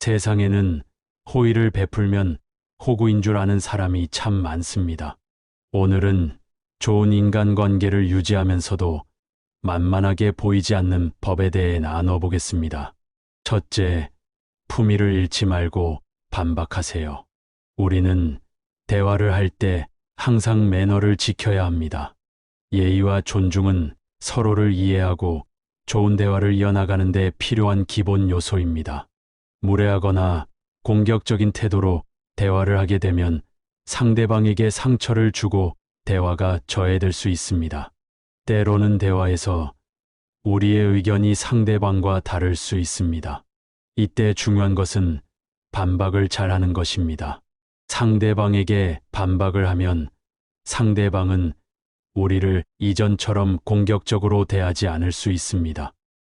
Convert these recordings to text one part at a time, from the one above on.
세상에는 호의를 베풀면 호구인 줄 아는 사람이 참 많습니다. 오늘은 좋은 인간관계를 유지하면서도 만만하게 보이지 않는 법에 대해 나눠보겠습니다. 첫째, 품위를 잃지 말고 반박하세요. 우리는 대화를 할 때 항상 매너를 지켜야 합니다. 예의와 존중은 서로를 이해하고 좋은 대화를 이어나가는 데 필요한 기본 요소입니다. 무례하거나 공격적인 태도로 대화를 하게 되면 상대방에게 상처를 주고 대화가 저해될 수 있습니다. 때로는 대화에서 우리의 의견이 상대방과 다를 수 있습니다. 이때 중요한 것은 반박을 잘하는 것입니다. 상대방에게 반박을 하면 상대방은 우리를 이전처럼 공격적으로 대하지 않을 수 있습니다.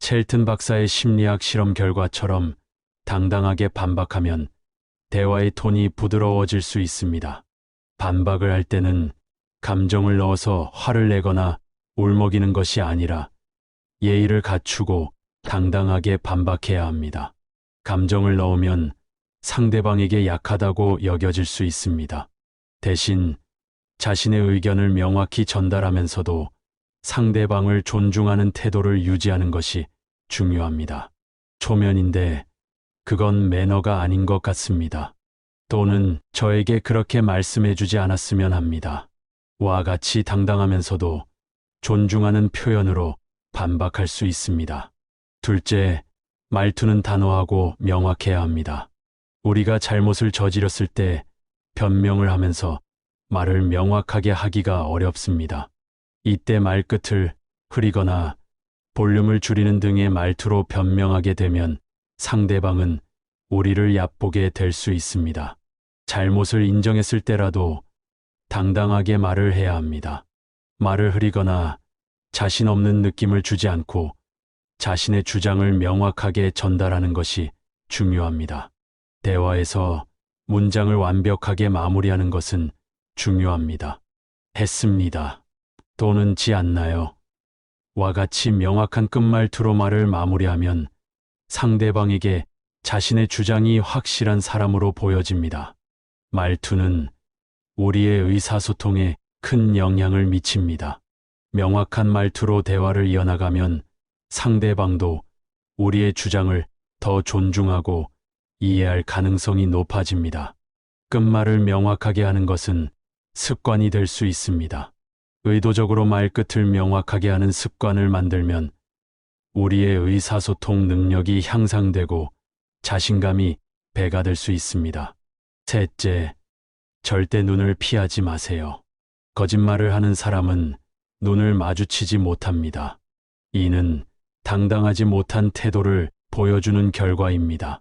첼튼 박사의 심리학 실험 결과처럼 당당하게 반박하면 대화의 톤이 부드러워질 수 있습니다. 반박을 할 때는 감정을 넣어서 화를 내거나 울먹이는 것이 아니라 예의를 갖추고 당당하게 반박해야 합니다. 감정을 넣으면 상대방에게 약하다고 여겨질 수 있습니다. 대신 자신의 의견을 명확히 전달하면서도 상대방을 존중하는 태도를 유지하는 것이 중요합니다. 초면인데 그건 매너가 아닌 것 같습니다. 또는 저에게 그렇게 말씀해 주지 않았으면 합니다. 와 같이 당당하면서도 존중하는 표현으로 반박할 수 있습니다. 둘째, 말투는 단호하고 명확해야 합니다. 우리가 잘못을 저질렀을 때 변명을 하면서 말을 명확하게 하기가 어렵습니다. 이때 말끝을 흐리거나 볼륨을 줄이는 등의 말투로 변명하게 되면 상대방은 우리를 얕보게 될 수 있습니다. 잘못을 인정했을 때라도 당당하게 말을 해야 합니다. 말을 흐리거나 자신 없는 느낌을 주지 않고 자신의 주장을 명확하게 전달하는 것이 중요합니다. 대화에서 문장을 완벽하게 마무리하는 것은 중요합니다. 했습니다. 또는 지 않나요? 와 같이 명확한 끝말투로 말을 마무리하면 상대방에게 자신의 주장이 확실한 사람으로 보여집니다. 말투는 우리의 의사소통에 큰 영향을 미칩니다. 명확한 말투로 대화를 이어나가면 상대방도 우리의 주장을 더 존중하고 이해할 가능성이 높아집니다. 끝말을 명확하게 하는 것은 습관이 될 수 있습니다. 의도적으로 말끝을 명확하게 하는 습관을 만들면 우리의 의사소통 능력이 향상되고 자신감이 배가 될 수 있습니다. 셋째, 절대 눈을 피하지 마세요. 거짓말을 하는 사람은 눈을 마주치지 못합니다. 이는 당당하지 못한 태도를 보여주는 결과입니다.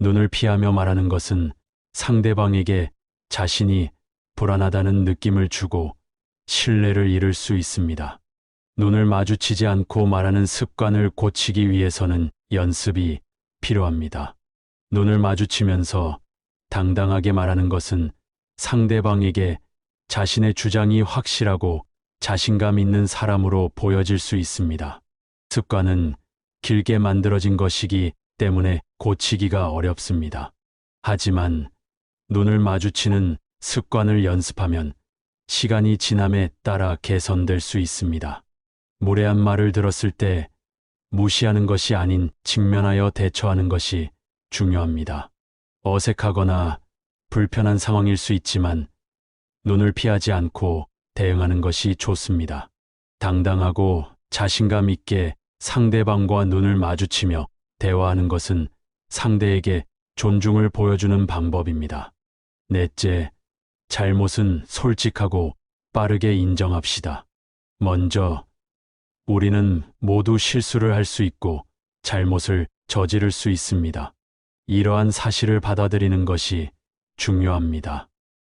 눈을 피하며 말하는 것은 상대방에게 자신이 불안하다는 느낌을 주고 신뢰를 잃을 수 있습니다. 눈을 마주치지 않고 말하는 습관을 고치기 위해서는 연습이 필요합니다. 눈을 마주치면서 당당하게 말하는 것은 상대방에게 자신의 주장이 확실하고 자신감 있는 사람으로 보여질 수 있습니다. 습관은 길게 만들어진 것이기 때문에 고치기가 어렵습니다. 하지만 눈을 마주치는 습관을 연습하면 시간이 지남에 따라 개선될 수 있습니다. 무례한 말을 들었을 때 무시하는 것이 아닌 직면하여 대처하는 것이 중요합니다. 어색하거나 불편한 상황일 수 있지만 눈을 피하지 않고 대응하는 것이 좋습니다. 당당하고 자신감 있게 상대방과 눈을 마주치며 대화하는 것은 상대에게 존중을 보여주는 방법입니다. 넷째, 잘못은 솔직하고 빠르게 인정합시다. 먼저, 우리는 모두 실수를 할 수 있고 잘못을 저지를 수 있습니다. 이러한 사실을 받아들이는 것이 중요합니다.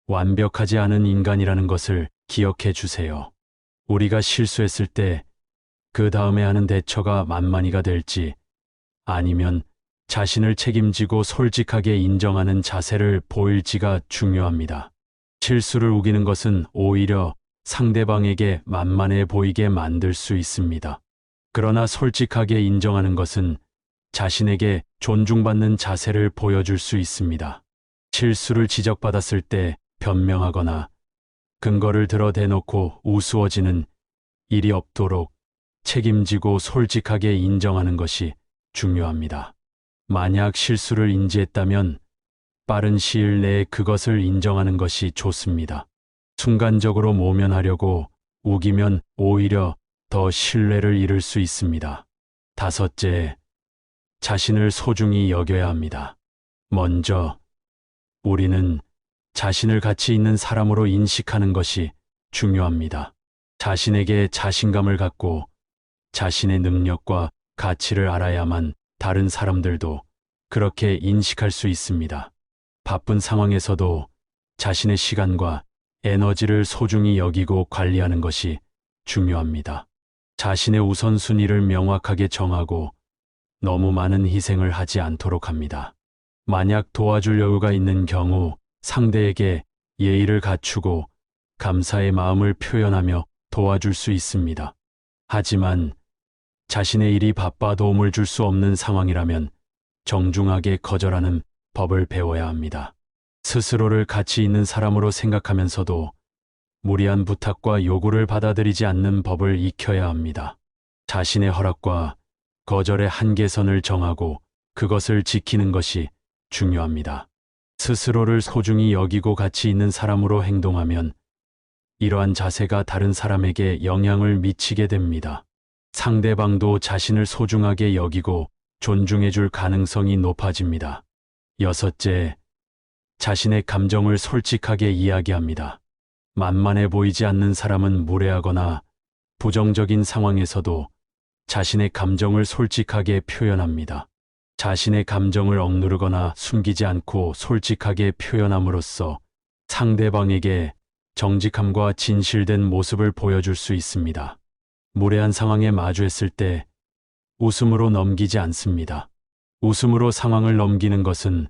완벽하지 않은 인간이라는 것을 기억해 주세요. 우리가 실수했을 때 그 다음에 하는 대처가 만만히가 될지 아니면 자신을 책임지고 솔직하게 인정하는 자세를 보일지가 중요합니다. 실수를 우기는 것은 오히려 상대방에게 만만해 보이게 만들 수 있습니다. 그러나 솔직하게 인정하는 것은 자신에게 존중받는 자세를 보여줄 수 있습니다. 실수를 지적받았을 때 변명하거나 근거를 들어 대놓고 우스워지는 일이 없도록 책임지고 솔직하게 인정하는 것이 중요합니다. 만약 실수를 인지했다면 빠른 시일 내에 그것을 인정하는 것이 좋습니다. 순간적으로 모면하려고 우기면 오히려 더 신뢰를 잃을 수 있습니다. 다섯째, 자신을 소중히 여겨야 합니다. 먼저, 우리는 자신을 가치 있는 사람으로 인식하는 것이 중요합니다. 자신에게 자신감을 갖고 자신의 능력과 가치를 알아야만 다른 사람들도 그렇게 인식할 수 있습니다. 바쁜 상황에서도 자신의 시간과 에너지를 소중히 여기고 관리하는 것이 중요합니다. 자신의 우선순위를 명확하게 정하고 너무 많은 희생을 하지 않도록 합니다. 만약 도와줄 여유가 있는 경우 상대에게 예의를 갖추고 감사의 마음을 표현하며 도와줄 수 있습니다. 하지만 자신의 일이 바빠 도움을 줄 수 없는 상황이라면 정중하게 거절하는 법을 배워야 합니다. 스스로를 가치 있는 사람으로 생각하면서도 무리한 부탁과 요구를 받아들이지 않는 법을 익혀야 합니다. 자신의 허락과 거절의 한계선을 정하고 그것을 지키는 것이 중요합니다. 스스로를 소중히 여기고 가치 있는 사람으로 행동하면 이러한 자세가 다른 사람에게 영향을 미치게 됩니다. 상대방도 자신을 소중하게 여기고 존중해 줄 가능성이 높아집니다. 여섯째, 자신의 감정을 솔직하게 이야기합니다. 만만해 보이지 않는 사람은 무례하거나 부정적인 상황에서도 자신의 감정을 솔직하게 표현합니다. 자신의 감정을 억누르거나 숨기지 않고 솔직하게 표현함으로써 상대방에게 정직함과 진실된 모습을 보여줄 수 있습니다. 무례한 상황에 마주했을 때 웃음으로 넘기지 않습니다. 웃음으로 상황을 넘기는 것은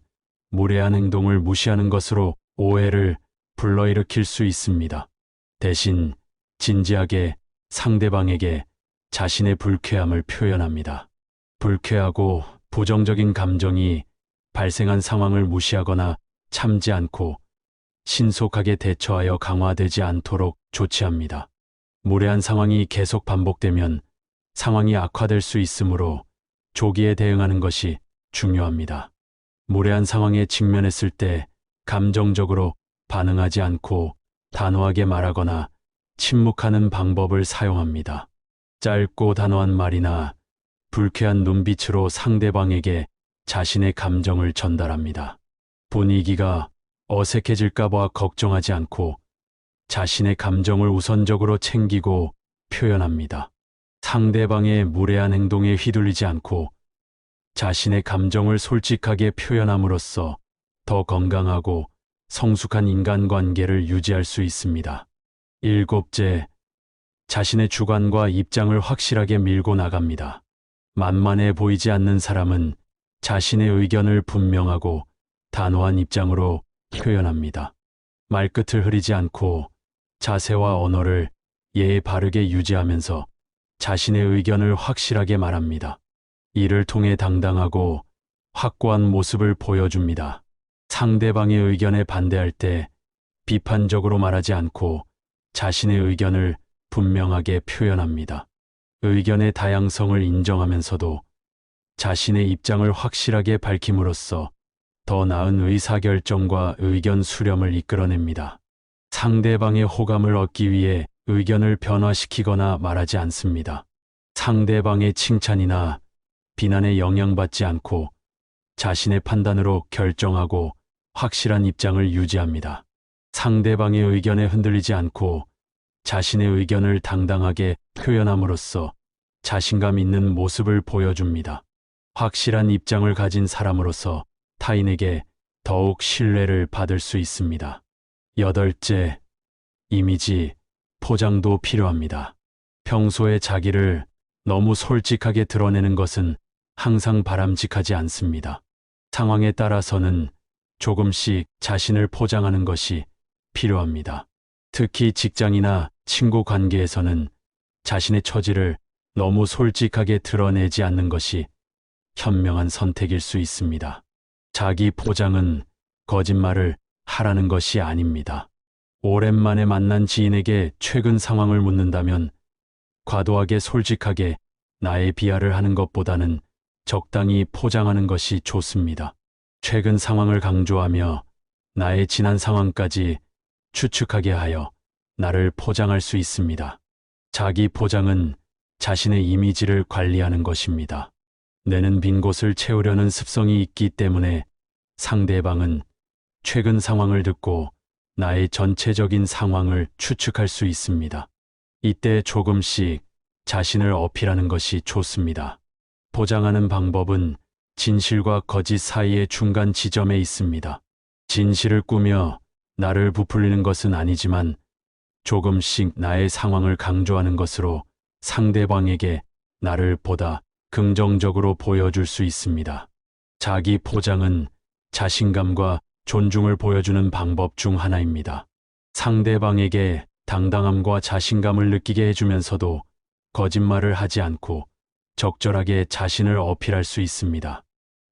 무례한 행동을 무시하는 것으로 오해를 불러일으킬 수 있습니다. 대신 진지하게 상대방에게 자신의 불쾌함을 표현합니다. 불쾌하고 부정적인 감정이 발생한 상황을 무시하거나 참지 않고 신속하게 대처하여 강화되지 않도록 조치합니다. 무례한 상황이 계속 반복되면 상황이 악화될 수 있으므로 조기에 대응하는 것이 중요합니다. 무례한 상황에 직면했을 때 감정적으로 반응하지 않고 단호하게 말하거나 침묵하는 방법을 사용합니다. 짧고 단호한 말이나 불쾌한 눈빛으로 상대방에게 자신의 감정을 전달합니다. 분위기가 어색해질까봐 걱정하지 않고 자신의 감정을 우선적으로 챙기고 표현합니다. 상대방의 무례한 행동에 휘둘리지 않고 자신의 감정을 솔직하게 표현함으로써 더 건강하고 성숙한 인간관계를 유지할 수 있습니다. 일곱째, 자신의 주관과 입장을 확실하게 밀고 나갑니다. 만만해 보이지 않는 사람은 자신의 의견을 분명하고 단호한 입장으로 표현합니다. 말끝을 흐리지 않고 자세와 언어를 예에 바르게 유지하면서 자신의 의견을 확실하게 말합니다. 이를 통해 당당하고 확고한 모습을 보여줍니다. 상대방의 의견에 반대할 때 비판적으로 말하지 않고 자신의 의견을 분명하게 표현합니다. 의견의 다양성을 인정하면서도 자신의 입장을 확실하게 밝힘으로써 더 나은 의사결정과 의견 수렴을 이끌어냅니다. 상대방의 호감을 얻기 위해 의견을 변화시키거나 말하지 않습니다. 상대방의 칭찬이나 비난에 영향받지 않고 자신의 판단으로 결정하고 확실한 입장을 유지합니다. 상대방의 의견에 흔들리지 않고 자신의 의견을 당당하게 표현함으로써 자신감 있는 모습을 보여줍니다. 확실한 입장을 가진 사람으로서 타인에게 더욱 신뢰를 받을 수 있습니다. 여덟째, 이미지, 포장도 필요합니다. 평소에 자기를 너무 솔직하게 드러내는 것은 항상 바람직하지 않습니다. 상황에 따라서는 조금씩 자신을 포장하는 것이 필요합니다. 특히 직장이나 친구 관계에서는 자신의 처지를 너무 솔직하게 드러내지 않는 것이 현명한 선택일 수 있습니다. 자기 포장은 거짓말을 하라는 것이 아닙니다. 오랜만에 만난 지인에게 최근 상황을 묻는다면 과도하게 솔직하게 나의 비하를 하는 것보다는 적당히 포장하는 것이 좋습니다. 최근 상황을 강조하며 나의 지난 상황까지 추측하게 하여 나를 포장할 수 있습니다. 자기 포장은 자신의 이미지를 관리하는 것입니다. 내는 빈 곳을 채우려는 습성이 있기 때문에 상대방은 최근 상황을 듣고 나의 전체적인 상황을 추측할 수 있습니다. 이때 조금씩 자신을 어필하는 것이 좋습니다. 포장하는 방법은 진실과 거짓 사이의 중간 지점에 있습니다. 진실을 꾸며 나를 부풀리는 것은 아니지만 조금씩 나의 상황을 강조하는 것으로 상대방에게 나를 보다 긍정적으로 보여줄 수 있습니다. 자기 포장은 자신감과 존중을 보여주는 방법 중 하나입니다. 상대방에게 당당함과 자신감을 느끼게 해주면서도 거짓말을 하지 않고 적절하게 자신을 어필할 수 있습니다.